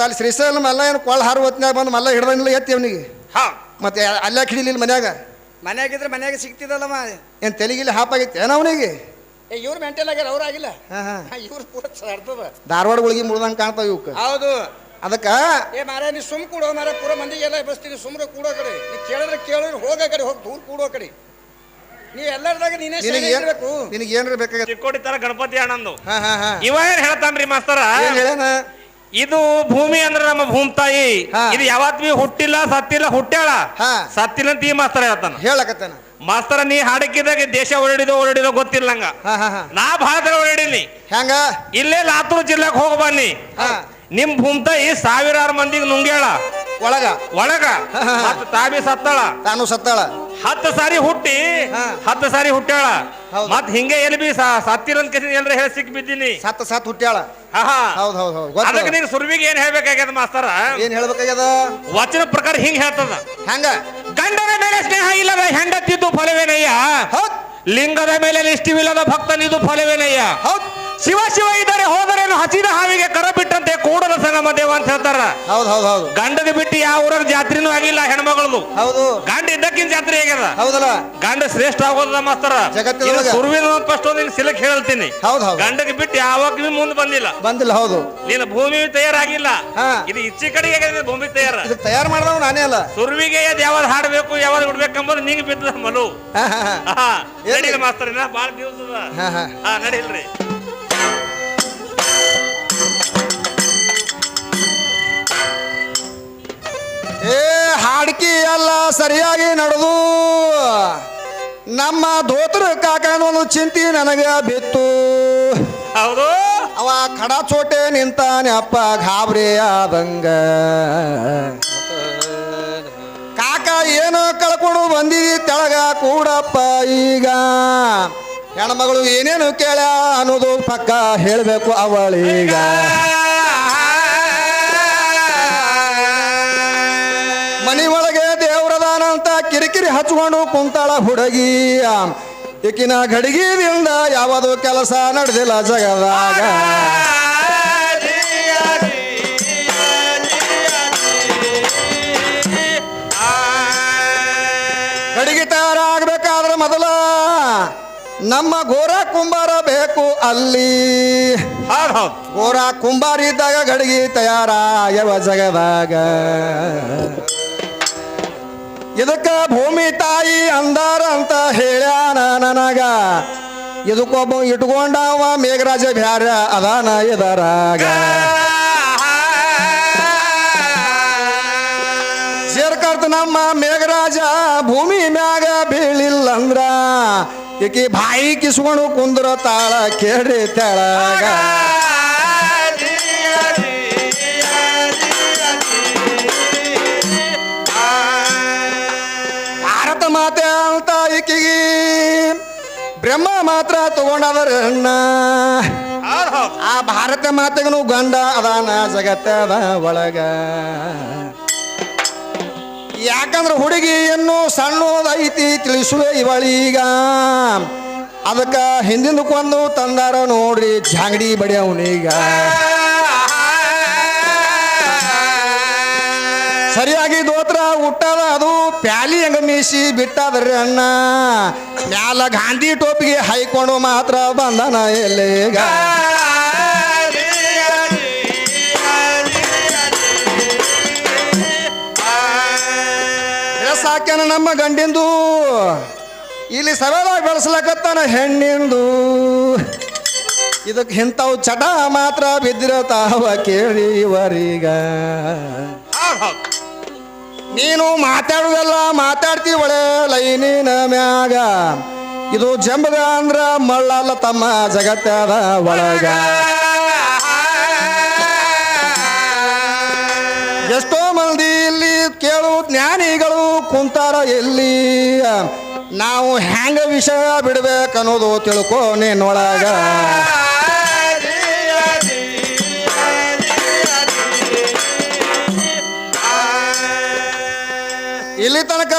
ಮತ್ತೆ ಅಲ್ಲಿ ಶ್ರೀಶೈಲ ಮಲ್ಲ ಏನು ಕೊಳ್ಳ ಹಾರು ಹೊತ್ತಿನಾಗ ಬಂದು ಮಲ್ಲ ಹಿಡ್ದಂಗಿಲ್ಲ ಎತ್ತಿ ಅವನಿಗೆ. ಹಾ. ಮತ್ತೆ ಅಲ್ಲೇ ಹಿಡಿಲಿಲ್ಲ ಮನ್ಯಾಗ. ಮನ್ಯಾಗಿದ್ರೆ ಮನ್ಯಾಗ ಸಿಗ್ತಿದಲ್ಲಮ್ಮ ಏನು ತೆಲಿಗಿಲಿ ಹಾಪಾಗೈತೆ ಏನೋ ಅವನಿಗೆ? ಏ ಇವ್ರು ಮೆಂಟಲ್ ಆಗ್ಯಾರ ಅವ್ರು ಆಗಿಲ್ಲ. ಹಾಂ ಹಾಂ. ಇವ್ರು ಪೂರ ಸರ್ತದ ಧಾರವಾಡ ಗುಳಿಗೆ ಮುಳ್ದಂಗೆ ಕಾಣ್ತಾವ ಇವಕ್ಕೆ ಹೌದು. ಅದಕ್ಕೆ ಏ ಮಾರ ನೀ ಸುಮ್ ಕೂಡೋ ಮಾರ ಪೂರ ಮಂದಿಗೆಲ್ಲ ಬಸ್ತೀನಿ ಸುಮ್ರೆ ಕೂಡೋ ಕಡೆ. ನೀ ಕೇಳಿದ್ರೆ ಕೇಳಿದ್ರೆ ಹೋಗ ಕಡೆ ಹೋಗಿ ದೂರ ಕೂಡೋ ಕಡೆ. ನೀ ಎಲ್ಲರದಾಗ ನೀನೇ ನಿನಗೆ ಏನು ಇರ್ಬೇಕು. ನಿನಗೆ ಏನ್ರ ಬೇಕಾಗತ್ತೆ? ಚಿಕ್ಕೋಡಿ ತರ ಗಣಪತಿ ಅಣ್ಣಂದು. ಹಾ ಹಾ ಹಾ. ಇವ ಏನ್ ಹೇಳ್ತಾನ್ರಿ ಮಾಸ್ತರ? ಏನು ಹೇಳೇನ ಇದು ಭೂಮಿ ಅಂದ್ರೆ ನಮ್ಮ ಭೂಮಿ ತಾಯಿ. ಹಾ. ಇದು ಯಾವತ್ ಬಿ ಹುಟ್ಟಿಲ್ಲ ಸತ್ತಿಲ್ಲ ಹುಟ್ಟ್ಯಾಳ. ಹಾ. ಸತ್ತಿಲ್ಲ ಅಂತ ಈ ಮಾಸ್ತರ ಹೇಳ್ತಾನ. ಹೇಳಕತ್ತೇನ. ಮಾಸ್ತರ ನೀ ಹಾಡಕ್ಕಿದಾಗ ದೇಶ ಓಡಾಡಿದೋ ಓಡಾಡಿದೋ ಗೊತ್ತಿಲ್ಲ ನಂಗ. ಹಾಂ ಹಾಂ ಹಾಂ. ನಾ ಭಾರತ ಓಡಾಡಿನಿ. ಹೆಂಗ? ಇಲ್ಲೇ ಲಾತೂರ್ ಜಿಲ್ಲಾಕ್ ಹೋಗಿ ಬನ್ನಿ. ಹಾ. ನಿಮ್ ಭೂಮಿ ತಾಯಿ ಸಾವಿರಾರು ಮಂದಿಗೆ ನುಂಗ್ಯಾಳ. ಒಳಗ. ಒಳಗ. ತಾವಿ. ತಾಬಿ ಸತ್ತಾಳ. ತಾನು ಸತ್ತಾಳ. ಹತ್ತು ಸಾರಿ ಹುಟ್ಟಿ ಹಾ. ಹತ್ತು ಸಾರಿ ಹುಟ್ಟ್ಯಾಳ. ಹೌದು. ಮತ್ ಹಿಂಗೆ ಎಲ್ಲಿ ಬಿ ಸತ್ತಿರಂತ ಕೇಸಿ ಎಲ್ರ ಹೇಳಿ ಸಿಕ್ ಬಿದ್ದೀನಿ. ಸತ್ತ ಸತ್ ಹುಟ್ಟ್ಯಾಳ. ಹಾ ಹಾ. ಹೌದು ಹೌದು ಹೌದು. ಅದಕ್ಕೆ ನೀನು ಸುರ್ವಿಗೆ ಏನ್ ಹೇಳ್ಬೇಕಾಗ್ಯದ ಮಾಸ್ತರ? ಏನ್ ಹೇಳ್ಬೇಕಾಗ್ಯದ? ವಚನ ಪ್ರಕಾರ ಹಿಂಗ್ ಹೇಳ್ತದ. ಹೆಂಗ. ಗಂಡನ ಮೇಲೆ ಸ್ನೇಹ ಇಲ್ಲದ ಹೆಂಡತಿದ್ದು ಫಲವೇನಯ್ಯ? ಹೌದ್. ಲಿಂಗದ ಮೇಲೆ ನಿಷ್ಠವಿಲ್ಲದ ಭಕ್ತನಿದು ಫಲವೇನಯ್ಯ? ಹೌದ್. ಶಿವ ಶಿವ ಇದ್ದಾರೆ ಹೋದರೇನು ಹಸಿದ ಹಾವಿಗೆ ಕರ ಬಿಟ್ಟಂತೆ ಕೂಡದ ಸಂಗಮ ದೇವ ಅಂತ ಹೇಳ್ತಾರ ಹೌದ್ ಹೌದ್ ಹೌದು. ಗಂಡನ ಬಿಟ್ಟು ಯಾವ ಊರಾಗ ಜಾತ್ರೆನೂ ಆಗಿಲ್ಲ ಹೆಣ್ಮಗಳದು. ಹೌದು. ಗಂಡ ಇದ್ದಕ್ಕಿನ ಜಾತ್ರೆ ಆಗ್ಯದ ಹೌದಲ್ಲ. ಗಂಡ ಶ್ರೇಷ್ಠ ಆಗೋದ ಮಾಸ್ತರ. ಜಗತ್ತಿನೊಳಗ. ಸುರ್ವಿನ ಫಸ್ಟ್ ಒಂದು ಸಿಲಕ್ ಹೇಳ್ತೀನಿ. ಹೌದ್ ಹೌದು. ಗಂಡಗೆ ಬಿಟ್ಟು ಯಾವಾಗ ಮುಂದೆ ಬಂದಿಲ್ಲ. ಬಂದಿಲ್ಲ ಹೌದು. ನೀನು ಭೂಮಿ ತಯಾರಾಗಿಲ್ಲ. ಹಾ. ಇದು ಇಚ್ಚಿ ಕಡೆಗೆ ಭೂಮಿ ತಯಾರ? ಇದಕ್ಕೆ ತಯಾರು ಮಾಡ್ದವ ನಾನೇ ಅಲ್ಲ. ಸುರುವಿಗೆ ಅದ್ ಯಾವ್ದು ಹಾಡಬೇಕು ಯಾವ್ದು ಬಿಡ್ಬೇಕಂಬುದು ನಿಂಗೆ ಬಿದ್ದದ ಮಲು ಹಾ, ಹಾ, ಹಾ. ನಡೀಲಿ ಮಾಸ್ತರಿನ ಬಾಳ ದಿವಸದ. ಹಾ, ಹಾ. ಹಾ ನಡೀಲ್ರಿ ಏ ಹಾಡ್ಕಿ ಎಲ್ಲ ಸರಿಯಾಗಿ ನಡೆದು. ನಮ್ಮ ಧೋತ್ರ ಕಾಕನ ಒಂದು ಚಿಂತಿ ನನಗ ಬಿತ್ತು. ಹೌದು? ಅವ ಖಡ ಚೋಟೆ ನಿಂತಾನೆ ಅಪ್ಪ ಗಾಬರಿ ಆದಂಗ. ಕಾಕ ಏನು ಕಳ್ಕೊಂಡು ಬಂದಿದಿ ತೆಳಗ ಕೂಡಪ್ಪ ಈಗ. ಹೆಣ್ಮಗಳು ಏನೇನು ಕೇಳ ಅನ್ನೋದು ಪಕ್ಕ ಹೇಳಬೇಕು ಅವಳೀಗ. ಕಿರಿಕಿರಿ ಹಚ್ಕೊಂಡು ಕುಂತಾಳ ಹುಡುಗಿ. ಈಕಿನ ಗಡಿಗಿದಿಂದ ಯಾವುದು ಕೆಲಸ ನಡೆದಿಲ್ಲ ಜಗದಾಗ. ಗಡಿಗೆ ತಯಾರಾಗಬೇಕಾದ್ರೆ ಮೊದಲ ನಮ್ಮ ಘೋರ ಕುಂಬಾರ ಬೇಕು ಅಲ್ಲಿ. ಗೋರ ಕುಂಬಾರ ಇದ್ದಾಗ ಗಡಿಗೆ ತಯಾರಾಗವ ಜಗದಾಗ. ಇದಕ್ಕ ಭೂಮಿ ತಾಯಿ ಅಂದಾರ ಅಂತ ಹೇಳ್ಯಾನ ನನಗ? ಇದಕ್ಕೊಬ್ಬ ಇಟ್ಕೊಂಡವ ಮೇಘರಾಜ ಬ್ಯಾರ ಅದಾನ ಇದರಾಗ ಸೇರ್ಕರ್ತ ನಮ್ಮ ಮೇಘರಾಜ ಭೂಮಿ ಮ್ಯಾಗ ಬೀಳಿಲ್ಲ ಅಂದ್ರ ಈಕಿ ಬಾಯಿ ಕಿಸ್ಕೊಂಡು ಕುಂದ್ರ ತಾಳ ಕೇಳಿ ತೆಳಗ. ಈಕಿಗೆ ಬ್ರಹ್ಮ ಮಾತ್ರ ತಗೊಂಡದ್ರ ಅಣ್ಣ ಹೌದು ಹೌದು ಆ ಭಾರತ ಮಾತೆಗನು ಗಂಡ ಅದಾನ ಜಗತ್ತದ ಒಳಗ. ಯಾಕಂದ್ರ ಹುಡುಗಿ ಇನ್ನು ಸಣ್ಣದೈತಿ ತಿಳಿಸುವೆ ಇವಳೀಗ. ಅದಕ್ಕ ಹಿಂದಿಂದಕ್ಕೊಂದು ತಂದಾರ ನೋಡ್ರಿ ಜಾಂಗಡಿ ಬಡಿಯವನೀಗ ಸರಿಯಾಗಿ ದೋತ್ರ ಹುಟ್ಟದ ಅದು ಪ್ಯಾಲಿ ಹೆಂಗ ಮೀಸಿ ಬಿಟ್ಟಾದ್ರಿ ಅಣ್ಣ? ಮ್ಯಾಲ ಗಾಂಧಿ ಟೋಪಿಗೆ ಹೈಕೊಂಡು ಮಾತ್ರ ಬಂದನ ಎಲ್ಲಿಗ ಸಾಕ್ಯಾನ ನಮ್ಮ ಗಂಡಿಂದು, ಇಲ್ಲಿ ಸರಳಾಗಿ ಬೆಳೆಸ್ಲಕತ್ತಾನ ಹೆಣ್ಣಿಂದು. ಇದಕ್ಕೆ ಇಂಥವು ಚಟ ಮಾತ್ರ ಬಿದ್ದಿರತಾವ ಕೇಳಿ ಇವರೀಗ. ನೀನು ಮಾತಾಡುವುದಲ್ಲ ಮಾತಾಡ್ತಿ ಒಳೆ ಲೈನಿನ ಮ್ಯಾಗ. ಇದು ಜಂಬದ ಅಂದ್ರ ಮಳ್ಳಲ್ಲ ತಮ್ಮ ಜಗತ್ತದ ಒಳಗ. ಎಷ್ಟೋ ಮಂದಿ ಇಲ್ಲಿ ಕೇಳು, ಜ್ಞಾನಿಗಳು ಕುಂತಾರ ಎಲ್ಲಿ? ನಾವು ಹ್ಯಾಂಗ ವಿಷಯ ಬಿಡ್ಬೇಕನ್ನೋದು ತಿಳ್ಕೊ ನೀನೊಳಗ.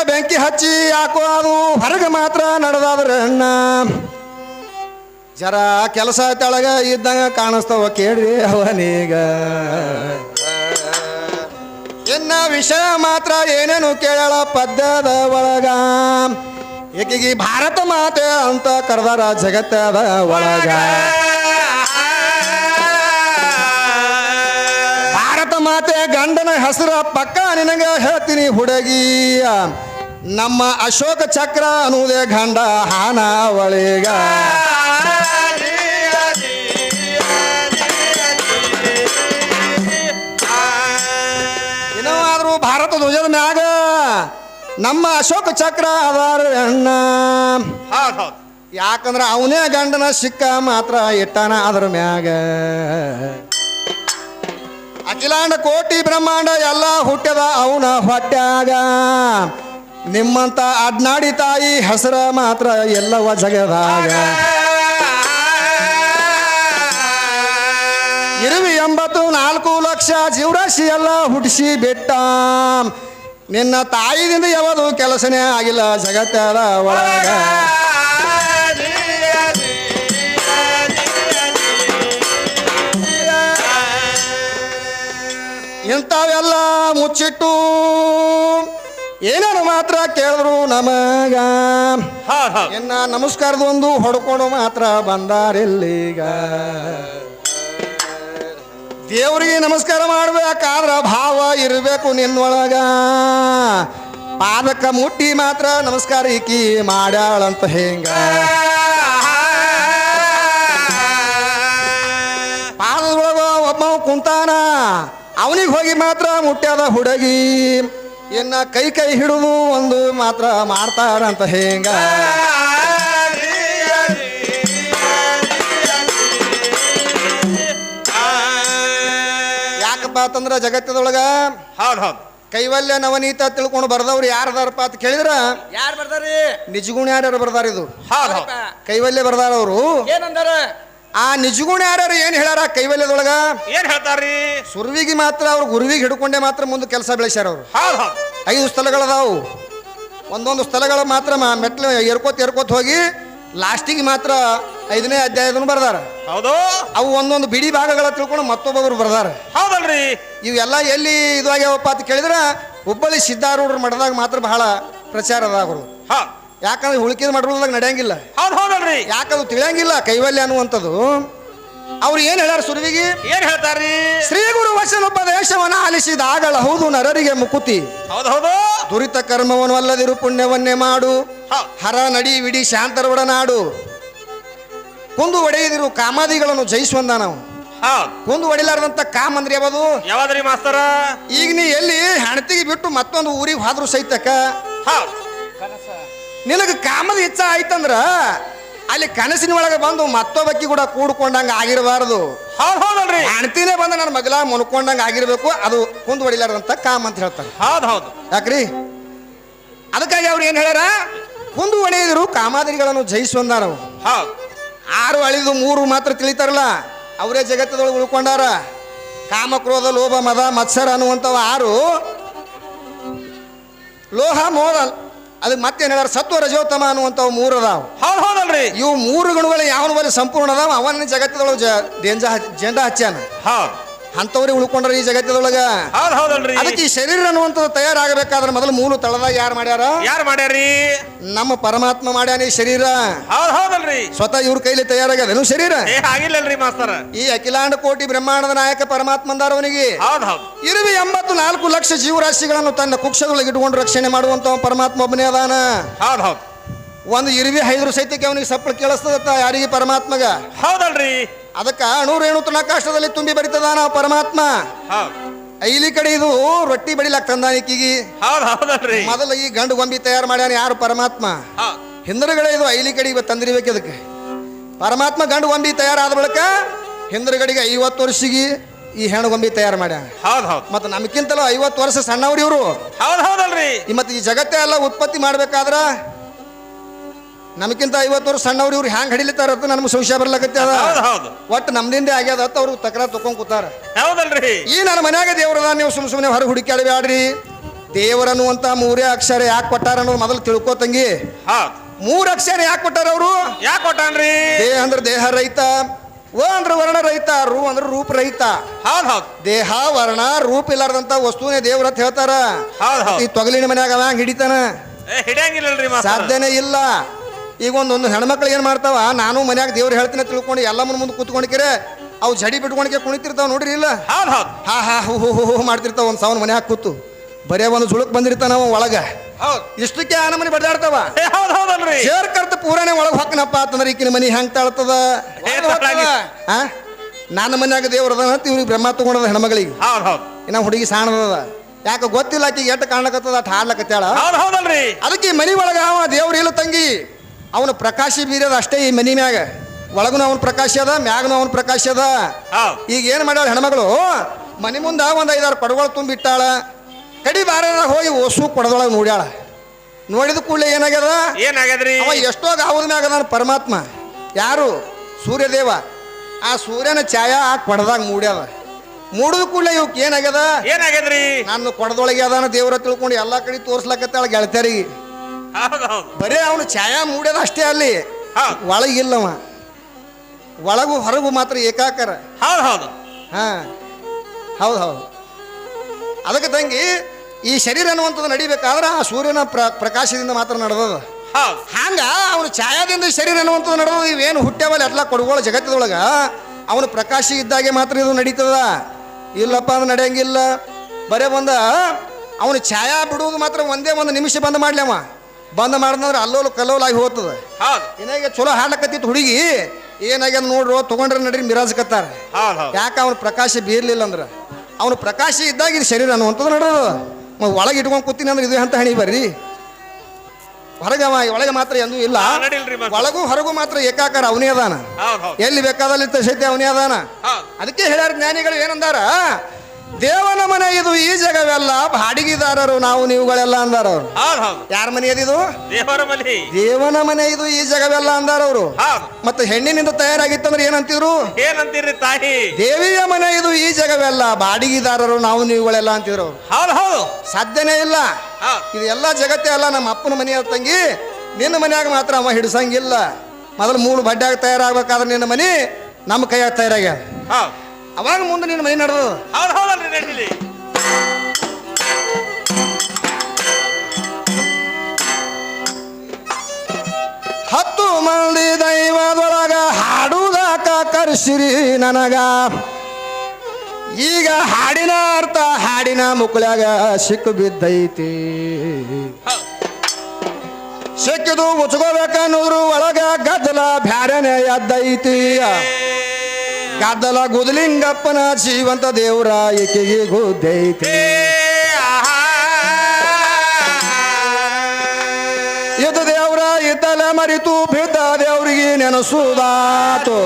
ಬೆಂಕಿ ಹಚ್ಚಿ ಯಾಕೋ ಅದು ಹೊರಗೆ ಮಾತ್ರ ನಡೆದಾದ್ರೆ ಅಣ್ಣ. ಜರ ಕೆಲಸ ತೆಳಗ ಇದ್ದಂಗ ಕಾಣಿಸ್ತಾವ ಕೇಳ್ರಿ ಅವನೀಗ. ಇನ್ನ ವಿಷಯ ಮಾತ್ರ ಏನೇನು ಕೇಳಲ್ಲ ಪದ್ಯದ ಒಳಗ. ಏಕೆಗಿ ಭಾರತ ಮಾತೆ ಅಂತ ಕರೆದಾರ ಜಗತ್ತದ ಒಳಗ. ಭಾರತ ಮಾತೆ ಗಂಡನ ಹೆಸರ ಪಕ್ಕ ನಿನಗ ಹೇಳ್ತೀನಿ ಹುಡುಗಿಯ. ನಮ್ಮ ಅಶೋಕ ಚಕ್ರ ಅನ್ನುವುದೇ ಗಂಡ ಹಾನಾವಳಿಗ. ಏನೋ ಆದರೂ ಭಾರತ ಧ್ವಜದ ಮ್ಯಾಗ ನಮ್ಮ ಅಶೋಕ ಚಕ್ರ ಅದಾರ ಅಣ್ಣ. ಯಾಕಂದ್ರೆ ಅವನೇ ಗಂಡನ ಸಿಕ್ಕ ಮಾತ್ರ ಇಟ್ಟಾನ ಅದ್ರ ಮ್ಯಾಗ. ಅಖಿಲಾಂಡ ಕೋಟಿ ಬ್ರಹ್ಮಾಂಡ ಎಲ್ಲ ಹುಟ್ಟದ ಅವನ ಹೊಟ್ಯಾಗ. ನಿಮ್ಮಂತ ಅಡ್ನಾಡಿ ತಾಯಿ ಹೆಸರ ಮಾತ್ರ ಎಲ್ಲವ ಜಗದಾಗ. ಇರುವಿ ಎಂಬತ್ತು ನಾಲ್ಕು ಲಕ್ಷ ಜೀವರಾಶಿ ಎಲ್ಲ ಹುಟ್ಟಿಸಿ ಬಿಟ್ಟ. ನಿನ್ನ ತಾಯಿದಿಂದ ಯಾವುದು ಕೆಲಸನೇ ಆಗಿಲ್ಲ ಜಗತ್ತದ ಒಳಗ. ಇಂಥವೆಲ್ಲ ಮುಚ್ಚಿಟ್ಟು ಏನೇನು ಮಾತ್ರ ಕೇಳಿದ್ರು ನಮಗ. ಇನ್ನ ನಮಸ್ಕಾರದ ಒಂದು ಹೊಡ್ಕೊಂಡು ಮಾತ್ರ ಬಂದಾರಿಲ್ಲಿಗ ದೇವರಿಗೆ ನಮಸ್ಕಾರ ಮಾಡ್ಬೇಕಾದ್ರ ಭಾವ ಇರಬೇಕು ನಿನ್ನೊಳಗ. ಪಾದಕ ಮುಟ್ಟಿ ಮಾತ್ರ ನಮಸ್ಕಾರ ಈಕಿ ಮಾಡ್ಯಾಳಂತ ಹೆಂಗ. ಪಾದದೊಳಗ ಒಬ್ಬ ಕುಂತಾನ ಅವನಿಗೆ ಹೋಗಿ ಮಾತ್ರ ಮುಟ್ಟ್ಯಾದ ಹುಡುಗಿ. ಇನ್ನ ಕೈ ಕೈ ಹಿಡುವು ಒಂದು ಮಾತ್ರ ಮಾಡ್ತಾರಂತ ಹೇಗ? ಯಾಕಪ್ಪ ಅಂತಂದ್ರ ಜಗತ್ತದೊಳಗ ಹೌದ್ ಹೌದ್. ಕೈವಲ್ಯ ನವನೀತ ತಿಳ್ಕೊಂಡು ಬರ್ದವ್ರು ಯಾರದಾರಪ್ಪ ಅಂತ ಕೇಳಿದ್ರ? ಯಾರು ಬರ್ದಾರಿ? ನಿಜಗುಣ ಯಾರ್ಯಾರು ಬರ್ದಾರ ಇದು ಹೌದ್ ಹೌದ್ ಕೈವಲ್ಯ ಬರ್ದಾರ ಅವರು ಏನಂದಾರ? ಆ ನಿಜಗುಣ ಯಾರ್ಯಾರು ಏನ್ ಹೇಳಾರ ಕೈವಲ್ಯದೊಳಗ ಏನ್ ಹೇಳ್ತಾರ್ರಿ? ಸುರ್ವಿಗೆ ಮಾತ್ರ ಅವ್ರು ಗುರುವಿಗೆ ಹಿಡ್ಕೊಂಡೆ ಮಾತ್ರ ಮುಂದೆ ಕೆಲಸ ಬೆಳೆಸ್ಯಾರ ಅವರು. ಹೌದ್ ಹೌದ್. ಐದು ಸ್ಥಳಗಳದಾವು. ಒಂದೊಂದು ಸ್ಥಳಗಳ ಮಾತ್ರ ಮಾ- ಮೆಟ್ಲು ಏರ್ಕೋತ ಏರ್ಕೋತ ಹೋಗಿ ಲಾಸ್ಟಿಗೆ ಮಾತ್ರ ಐದನೇ ಅಧ್ಯಾಯದನ್ನು ಬರ್ದಾರ. ಹೌದು. ಅವು ಒಂದೊಂದು ಬಿಡಿ ಭಾಗಗಳ ತಿಳ್ಕೊಂಡು ಮತ್ತೊಬ್ಬೊಬ್ರು ಬರ್ದಾರ. ಹೌದಲ್ರಿ. ಇವೆಲ್ಲ ಎಲ್ಲಿ ಇದಾಗ್ಯಾವಪ್ಪ ಅಂತ ಕೇಳಿದ್ರೆ ಹುಬ್ಬಳ್ಳಿ ಸಿದ್ಧಾರೂಢರ ಮಠದಾಗ ಮಾತ್ರ ಬಹಳ ಪ್ರಚಾರ ಅದಾಗರು. ಹೌದ್ ಯಾಕಂದ್ರೆ ಉಳ್ಕಿದ ಮಾಡಿರೋದಾಗ ನಡೆಯಂಗಿಲ್ಲ. ಹೌದು ಹೌದಲ್ರಿ. ಯಾಕಂದ್ರೆ ತಿಳಿಯಂಗಿಲ್ಲ ಕೈವಲ್ಯ ಅನ್ನುವಂಥದ್ದು. ಅವ್ರು ಏನು ಹೇಳ್ಯಾರ ಸುರುವಿಗೆ? ಏನ್ ಹೇಳ್ತಾರ್ರಿ? ಶ್ರೀ ಗುರು ವಚನೋಪದೇಶವನ್ನ ಆಲಿಸಿದಾಗಳ ಹೌದು ನರರಿಗೆ ಮುಕುತಿ. ಹೌದು ಹೌದು. ದುರಿತ ಕರ್ಮವನ್ನು ಅಲ್ಲದಿರು ಪುಣ್ಯವನ್ನೇ ಮಾಡು. ಹರ ನಡಿ ವಿಡಿ ಶಾಂತರ ಒಡನಾಡು ಕುಂದು ಒಡೆಯದಿರು ಕಾಮಾದಿಗಳನ್ನು ಜಯಿಸುವಂದ ನಾವು. ಕುಂದು ಒಡಿಲಾರದಂತ ಕಾಮ್ ಅಂದ್ರೆ ಯಾವುದು? ಯಾವ್ದ್ರಿ ಮಾಸ್ತರ? ಈಗ ನೀ ಎಲ್ಲಿ ಹೆಣತಿಗೆ ಬಿಟ್ಟು ಮತ್ತೊಂದು ಊರಿಗೆ ಹಾದ್ರು ಸಹಿತಕ್ಕ ನಿನಗೆ ಕಾಮದ ಇಚ್ಛ ಆಯ್ತಂದ್ರ ಅಲ್ಲಿ ಕನಸಿನ ಒಳಗೆ ಬಂದು ಮತ್ತೊಬ್ಬಕ್ಕಿ ಕೂಡ ಕೂಡ್ಕೊಂಡಂಗ ಆಗಿರಬಾರದು. ಹೌದು ಹೆಣ್ತಿನೇ ಬಂದ ನನ್ನ ಮಗಲ ಮುನ್ಕೊಂಡಂಗ ಆಗಿರ್ಬೇಕು ಅದು ಕುಂದು ಹೊಡಿಲಾರ್ದಂತ ಕಾಮ್ ಅಂತ ಹೇಳ್ತಾರೆ ಹೌದು ಹೌದು. ಯಾಕ್ರಿ? ಅದಕ್ಕಾಗಿ ಅವ್ರು ಏನು ಹೇಳ್ಯಾರ? ಕುಂದು ಹೊಡೆಯದಿರು ಕಾಮಾದಿರಿಗಳನ್ನು ಜಯಿಸುವಂದ ಹೌದು ಹೌದ್. ಆರು ಅಳಿದು ಮೂರು ಮಾತ್ರ ತಿಳಿತಾರಲ್ಲ ಅವರೇ ಜಗತ್ತದೊಳಗೆ ಉಳ್ಕೊಂಡಾರ. ಕಾಮ ಕ್ರೋಧ ಲೋಭ ಮದ ಮತ್ಸರ ಅನ್ನುವಂಥವು ಆರು. ಲೋಹ ಮೋಹ ಅದಕ್ಕೆ ಮತ್ತೆ ಏನಾರ ಸತ್ವ ರಜೋತ್ತಮ ಅನ್ನುವಂಥವು ಮೂರು ಅದಾವ ಹೌದು ಹೌದಲ್ರಿ. ಇವು ಮೂರು ಗುಣಗಳು ಯಾವನ ಬಳಿ ಸಂಪೂರ್ಣ ಅದಾವ ಅವನ ಜಗತ್ತದೊಳಗೆ ಜ ಹಚ್ಚ ಜೆಂಡ ಹಚ್ಚಾನ ಹೌದ್. ಅಂಥವ್ರಿಗೆ ಉಳ್ಕೊಂಡ್ರ ಈ ಜಗತ್ತಿನೊಳಗ? ಹೌದ್ ಹೌದಲ್ರಿ. ಅದಕ್ಕೆ ಈ ಶರೀರ ಅನ್ನುವಂಥದ್ದು ತಯಾರಾಗಬೇಕಾದ್ರೆ ಮೊದಲು ಮೂಲ ತಳದಾಗ ಯಾರು ಮಾಡ್ಯಾರ? ಯಾರು ಮಾಡ್ಯಾರಿ ನಮ್ಮ ಪರಮಾತ್ಮ ಮಾಡ್ಯಾನ ಈ ಶರೀರ. ಹೌದ್ ಹೌದಲ್ರಿ. ಸ್ವತಃ ಇವ್ರ ಕೈಲಿ ತಯಾರಾಗ್ಯದೇನು ಶರೀರ? ಏ ಆಗಿಲ್ಲಲ್ರಿ ಮಾಸ್ತರ. ಈ ಅಖಿಲಾಂಡ ಕೋಟಿ ಬ್ರಹ್ಮಾಂಡದ ನಾಯಕ ಪರಮಾತ್ಮಂದಾರ ಅವನಿಗೆ ಹೌದ್ ಹೌದ್. ಇರುವಿ ಎಂಬತ್ತು ನಾಲ್ಕು ಲಕ್ಷ ಜೀವರಾಶಿಗಳನ್ನು ತನ್ನ ಕುಕ್ಷದೊಳಗೆ ಇಟ್ಕೊಂಡು ರಕ್ಷಣೆ ಮಾಡುವಂತ ಪರಮಾತ್ಮ ಒಬ್ಬನೇ ಅದಾನ. ಹೌದ್ ಹೌದ್. ಒಂದು ಇರುವಿ ಹೈದ್ರು ಸಹಿತಕ್ಕೆ ಅವನಿಗೆ ಸಪ್ಪಳ ಕೇಳಿಸ್ತದತ್ತ ಯಾರಿಗೆ ಪರಮಾತ್ಮಗ? ಹೌದಲ್ರಿ. ಅದಕ್ಕ ಅಣೂರು ತೃಣಕಾಷ್ಟದಲ್ಲಿ ಕಾಷ್ಟದಲ್ಲಿ ತುಂಬಿ ಬರಿತದ ಪರಮಾತ್ಮ. ಐಲಿ ಕಡೆ ಇದು ರೊಟ್ಟಿ ಬಡಿಲಾಕ್ ತಂದಾನ ಈಕಿಗೆ. ಹೌದಲ್ರಿ. ಮೊದಲು ಈ ಗಂಡು ಗೊಂಬಿ ತಯಾರು ಮಾಡ್ಯಾನ ಯಾರು ಪರಮಾತ್ಮ? ಹೌದ್. ಹಿಂದರುಗಡೆ ಇದು ಐಲಿ ಕಡೆ ಇವತ್ತು ತಂದಿರ್ಬೇಕು ಇದಕ್ಕೆ. ಪರಮಾತ್ಮ ಗಂಡು ಗೊಂಬಿ ತಯಾರಾದ ಬಳಿಕ ಹಿಂದರುಗಡೆಗೆ ಐವತ್ತು ವರ್ಷಿಗೆ ಈ ಹೆಣ್ಣು ಗೊಂಬಿ ತಯಾರು ಮಾಡ್ಯಾನ. ಮತ್ತೆ ನಮಗಿಂತಲೂ ಐವತ್ತು ವರ್ಷ ಸಣ್ಣವ್ರು ಇವರು. ಮತ್ತು ಈ ಜಗತ್ತೇ ಎಲ್ಲ ಉತ್ಪತ್ತಿ ಮಾಡ್ಬೇಕಾದ್ರ ನಮಗಿಂತ ಐವತ್ತು ವರ್ಷ ಸಣ್ಣವ್ರು ಇವ್ರು ಹ್ಯಾಂಗ್ ಹಡಿಲಿತಾರ ಅಂತ ನಮ್ಗೆ ಸಂಶಯ ಬರ್ಲಕತ್ತೆ ಅದ ಹೌದ್ ಹೌದು. ಒಟ್ಟು ನಮ್ದಿಂದ ಆಗ್ಯದ ಅಂತ ಅವ್ರು ತಕರ ತಕೊಂಡ್ ಕೂತಾರ. ಹೌದಲ್ರಿ. ಈ ನನ್ನ ಮನ್ಯಾಗ ದೇವ್ರದ ನೀವು ಸುಮ್ ಸುಮ್ಮನೆ ಬ್ಯಾಡ್ರಿ ಹುಡುಕ್ಯಾಡಬ್ಯಾಡ್ರಿ ದೇವರನ್ನುವಂತ ಮೂರೇ ಅಕ್ಷರ ಯಾಕೆ ಕೊಟ್ಟಾರ ಅನ್ನೋದು ಮೊದಲು ತಿಳ್ಕೋ ತಂಗಿ. ಹೌದ್. ಮೂರು ಅಕ್ಷರ ಯಾಕೆ ಕೊಟ್ಟಾರ ಅವರು? ಯಾಕೆ ಕೊಟ್ಟಾನ್ರಿ? ದೇಹ ಅಂದ್ರೆ ದೇಹ ರೈತ ಓ ಅಂದ್ರೆ ವರ್ಣ ರೈತ ರು ಅಂದ್ರೆ ರೂಪ ರೈತ. ಹಾ ಹೌದ್. ದೇಹ ವರ್ಣ ರೂಪ ಇಲ್ಲಾರ್ದಂತ ವಸ್ತುನೇ ದೇವ್ರ ಅಂತ ಹೇಳ್ತಾರ. ಹೌದ್ ಹೌದ್. ಈ ತೊಗಲಿನ ಮನ್ಯಾಗ ಅವ ಹಿಡಿತಾನ? ಹಿಡಿಯಂಗಿಲ್ಲಲ್ರಿ ಸಾಧ್ಯನೇ ಇಲ್ಲ. ಈಗ ಒಂದೊಂದು ಹೆಣ್ಮಕ್ಳು ಏನು ಮಾಡ್ತಾವ? ನಾನು ಮನ್ಯಾಗ ದೇವ್ರು ಹೇಳ್ತೀನಿ ತಿಳ್ಕೊಂಡು ಎಲ್ಲ ಮುಂದೆ ಮುಂದೆ ಕೂತ್ಕೊಂಡಿಕೆರೆ ಅವು ಜಡಿ ಬಿಟ್ಕೊಂಡಿಕೆ ಕುಣಿತಿರ್ತಾವ ನೋಡ್ರಿ ಇಲ್ಲ? ಹಾ ಹಾ ಹಾ ಹಾ ಹೂ ಹೂ ಹೂ ಹೂ ಮಾಡ್ತಿರ್ತಾವ ಒಂದು ಸಾವನ್ ಮನ್ಯಾಗ ಕೂತು. ಬರೇ ಒಂದು ಸುಳುಕ್ ಬಂದಿರ್ತಾನ ಅವ ಒಳಗ. ಹೌದ್. ಇಷ್ಟಕ್ಕೆ ಆ ನಮನಿ ಬಡ್ದಾಡ್ತಾವ? ಹೌದ್ ಹೌದಲ್ರಿ ಶೇರ್ ಕರ್ತ ಪೂರಾಣೆ ಒಳಗೆ ಹೊಕ್ಕನಪ್ಪ ಅಂತಂದ್ರೆ ಈಕಿನ ಮನಿ ಹೆಂಗ್ ತಾಳ್ತದ. ಆ? ನನ್ನ ಮನ್ಯಾಗ ದೇವ್ರದ ಅಂತ ಇವ್ರಿಗೆ ಬ್ರಹ್ಮ ತಗೊಂಡದ ಹೆಣ್ಮಗಳಿಗೆ. ಹೌದು ಹೌದು. ಇನ್ನ ಹುಡುಗಿ ಸಾಣದ ಯಾಕೆ ಗೊತ್ತಿಲ್ಲ ಆಕಿಗೆ ಎಟ್ಟು ಕಾಣಕತ್ತದ ಅಟ್ ಹಾಡ್ಲಕತ್ತಾಳ. ಹೌದ್ ಹೌದಲ್ರಿ ಅದಕ್ಕೆ ಮನಿ ಒಳಗ ಅವ ದೇವ್ರ ಇಲ್ಲ ತಂಗಿ. ಅವನ ಪ್ರಕಾಶ ಬೀರದ ಅಷ್ಟೇ ಈ ಮನಿ ಮ್ಯಾಗ. ಒಳಗುನು ಅವನ ಪ್ರಕಾಶ ಅದ ಮ್ಯಾಗನು ಅವನ ಪ್ರಕಾಶ ಅದ. ಈಗ ಏನು ಮಾಡ್ಯಾಳ ಹೆಣ್ಮಗಳು? ಮನೆ ಮುಂದೆ ಒಂದು ಐದಾರು ಕೊಡಗಳು ತುಂಬಿಟ್ಟಾಳ. ಕಡಿ ಬಾರ ಹೋಗಿ ಓಸು ಕೊಡದೊಳಗೆ ನೋಡ್ಯಾಳ. ನೋಡಿದ ಕೂಡಲೇ ಏನಾಗ್ಯದ? ಏನಾಗ್ಯದ್ರಿ? ಅವ ಎಷ್ಟೋ ಗಾವದ ಮ್ಯಾಗ ಅದಾನ ಪರಮಾತ್ಮ. ಯಾರು? ಸೂರ್ಯದೇವ. ಆ ಸೂರ್ಯನ ಛಾಯಾ ಆ ಕೊಡದಾಗ ಮೂಡ್ಯಾದ. ಮೂಡಿದ ಕೂಡಲೇ ಇವಕ್ಕೆ ಏನಾಗ್ಯದ? ಏನಾಗ್ಯದ್ರಿ? ನಾನು ಕೊಡದೊಳಗೆ ಅದಾನ ದೇವರ ತಿಳ್ಕೊಂಡು ಎಲ್ಲ ಕಡೆ ತೋರ್ಸ್ಲಕತ್ತಾಳ ಗೆಳತಿಯರಿಗೆ. ಬರೇ ಅವನು ಛಾಯಾ ಮೂಡ್ಯದ ಅಷ್ಟೇ ಅಲ್ಲಿ. ಒಳಗಿಲ್ಲವ. ಒಳಗು ಹೊರಗು ಮಾತ್ರ ಏಕಾಕರ. ಹೌದು ಹೌದು ಹಾ. ಹೌದು ಹೌದು ಅದಕ್ಕೆ ತಂಗಿ ಈ ಶರೀರ ಅನ್ನುವಂಥದ್ದು ನಡಿಬೇಕಾದ್ರೆ ಆ ಸೂರ್ಯನ ಪ್ರ ಪ್ರಕಾಶದಿಂದ ಮಾತ್ರ ನಡೆದದ ಹಾಂಗ ಹಂಗ ಅವನು ಛಾಯಾದಿಂದ ಶರೀರ ಅನ್ನುವಂಥದ್ದು ನಡೆದದ ಇವೇನು ಹುಟ್ಟೆವಲ್ಲ ಎಲ್ಲ ಕೊಡುಗೋಳ ಜಗತ್ತದೊಳಗ ಅವನು ಪ್ರಕಾಶ ಇದ್ದಾಗೆ ಮಾತ್ರ ಇದು ನಡೀತದ. ಇಲ್ಲಪ್ಪ ಅದು ನಡೆಯಂಗಿಲ್ಲ. ಬರೇ ಬಂದ ಅವನು ಛಾಯಾ ಬಿಡುವುದು ಮಾತ್ರ ಒಂದೇ ಒಂದು ನಿಮಿಷ ಬಂದ್ ಮಾಡ್ಲವ. ಬಂದ್ ಮಾಡಿದ್ರೆ ಅಲ್ಲೋಲು ಕಲ್ಲೋಲಾಗಿ ಹೋಗ್ತದ. ಹೌದು. ಏನಾಗ ಚಲೋ ಹಾಡ್ಲಕತ್ತಿತ್ತು ಹುಡುಗಿ ಏನಾಗ್ಯದ ನೋಡ್ರು ತಗೊಂಡ್ರೆ ನಡ್ರಿ ಮಿರಾಜ್ಕತ್ತಾರ. ಯಾಕೆ ಅವನ ಪ್ರಕಾಶ ಬೀರ್ಲಿಲ್ಲ ಅಂದ್ರೆ? ಅವನು ಪ್ರಕಾಶ ಇದ್ದಾಗ ಇದು ಶರೀರ ಅನ್ನುವಂಥದ್ದು ನಡೆದ ಒಳಗೆ ಇಟ್ಕೊಂಡು ಕೂತೀನಿ ಅಂದ್ರೆ ಇದು ಅಂತ ಹಣಿ ಬರ್ರಿ? ಹೊರಗೆ ಒಳಗೆ ಮಾತ್ರ ಎಂದೂ ಇಲ್ಲ. ಒಳಗೂ ಹೊರಗೂ ಮಾತ್ರ ಏಕಾಕಾರ ಅವನೇ ಅದಾನ. ಎಲ್ಲಿ ಬೇಕಾದಲ್ಲಿ ಸಹಿತ ಅವನೇ ಅದಾನ. ಅದಕ್ಕೆ ಹೇಳ್ಯಾರ ಜ್ಞಾನಿಗಳು ಏನಂದಾರ? ದೇವನ ಮನೆ ಇದು ಈ ಜಗವೆಲ್ಲ ಬಾಡಿಗೆದಾರರು ನಾವು ನೀವುಗಳೆಲ್ಲ ಅಂದಾರ ಅವ್ರು ಯಾರ ಮನೆ ಅದಿದು ದೇವರ ಮನೆ. ದೇವನ ಮನೆ ಇದು ಈ ಜಗವೆಲ್ಲ ಅಂದಾರ ಅವರು ಮತ್ತೆ ಹೆಣ್ಣಿನಿಂದ ತಯಾರಾಗಿತ್ತಂದ್ರೆ ಏನಂತಿದ್ರು ಏನಂತೀರಿ ತಾಯಿ? ದೇವಿಯ ಮನೆ ಇದು ಈ ಜಗವೆಲ್ಲ ಬಾಡಿಗೆದಾರರು ನಾವು ನೀವುಗಳೆಲ್ಲ ಅಂತಿದ್ರು ಹೌದು ಹೌದ್. ಸಾಧ್ಯನೇ ಇಲ್ಲ. ಇದು ಎಲ್ಲ ಜಗತ್ತೇ ಅಲ್ಲ ನಮ್ಮ ಅಪ್ಪನ ಮನೆಯ ತಂಗಿ. ನಿನ್ನ ಮನೆಯಾಗ ಮಾತ್ರ ಅವ ಹಿಡಿಸಂಗಿಲ್ಲ. ಮೊದಲು ಮೂರು ಬಡ್ಡ್ಯಾಗ ತಯಾರಾಗಬೇಕಾದ್ರೆ ನಿನ್ನ ಮನೆ ನಮ್ಮ ಕೈಯಾಗ ತಯಾರಾಗ್ಯ ಅವಾಗ ಮುಂದೆ ನಿನ್ನ ಮನೆ ನಡೆದ ಹೌದು ಹೌದಲ್ರಿ ನಡೀಲಿ ಹತ್ತು ಮಂದಿ ದೈವದೊಳಗ ಹಾಡುದಾಕ ಕರ್ಸಿರಿ ನನಗ. ಈಗ ಹಾಡಿನ ಅರ್ಥ ಹಾಡಿನ ಮುಕ್ಳ್ಯಾಗ ಸಿಕ್ಕು ಬಿದ್ದೈತಿ. ಸಿಕ್ಕಿದು ಮುಚ್ಕೋಬೇಕನ್ನೋದ್ರು ಒಳಗ ಗದ್ದಲ ಬ್ಯಾರನೆ ಎದ್ದೈತಿ. ಗದ್ದಲ ಗುದಲಿಂಗಪ್ಪನ ಜೀವಂತ ದೇವ್ರ ಈಕೆಗೆ ಗುದ್ದೈತೆ. ಇದು ದೇವ್ರ ಇದ್ದಲ ಮರಿತು ಬಿದ್ದ ದೇವ್ರಿಗೆ ನೆನಸುದಾತು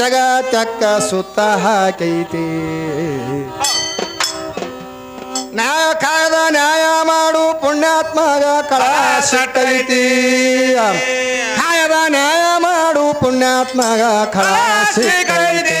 ಬಲಿ ಜಗತ್ತಕ್ಕ ಸುತ್ತ ಹಾಕೈತಿ ನ್ಯಾಯ ಕಾಯ್ದ ನ್ಯಾಯ ಮಾಡು ಪುಣ್ಯಾತ್ಮಗ ಕಳ ಸಿಕ್ಕೈತಿ ಕಾಯದ ನ್ಯಾಯ ಮಾಡು ಪುಣ್ಯಾತ್ಮಗ ಕಳ ಸಿಕ್ಕೈತಿ